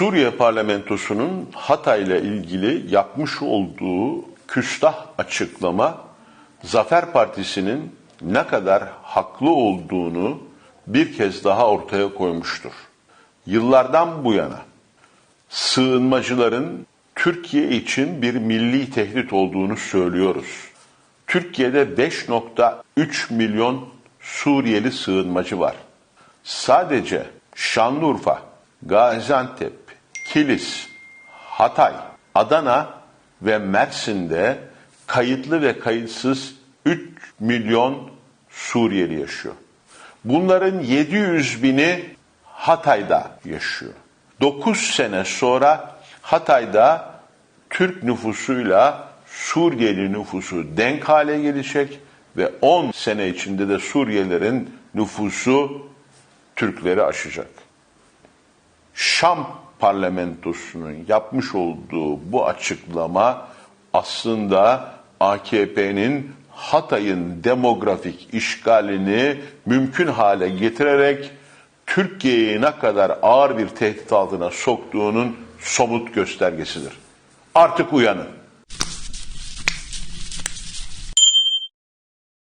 Suriye parlamentosunun Hatay ile ilgili yapmış olduğu küstah açıklama Zafer Partisi'nin ne kadar haklı olduğunu bir kez daha ortaya koymuştur. Yıllardan bu yana sığınmacıların Türkiye için bir milli tehdit olduğunu söylüyoruz. Türkiye'de 5.3 milyon Suriyeli sığınmacı var. Sadece Şanlıurfa, Gaziantep, Kilis, Hatay, Adana ve Mersin'de kayıtlı ve kayıtsız 3 milyon Suriyeli yaşıyor. Bunların 700 bini Hatay'da yaşıyor. 9 sene sonra Hatay'da Türk nüfusuyla Suriyeli nüfusu denk hale gelecek ve 10 sene içinde de Suriyelilerin nüfusu Türkleri aşacak. Şam parlamentosunun yapmış olduğu bu açıklama aslında AKP'nin Hatay'ın demografik işgalini mümkün hale getirerek Türkiye'yi ne kadar ağır bir tehdit altına soktuğunun somut göstergesidir. Artık uyanın.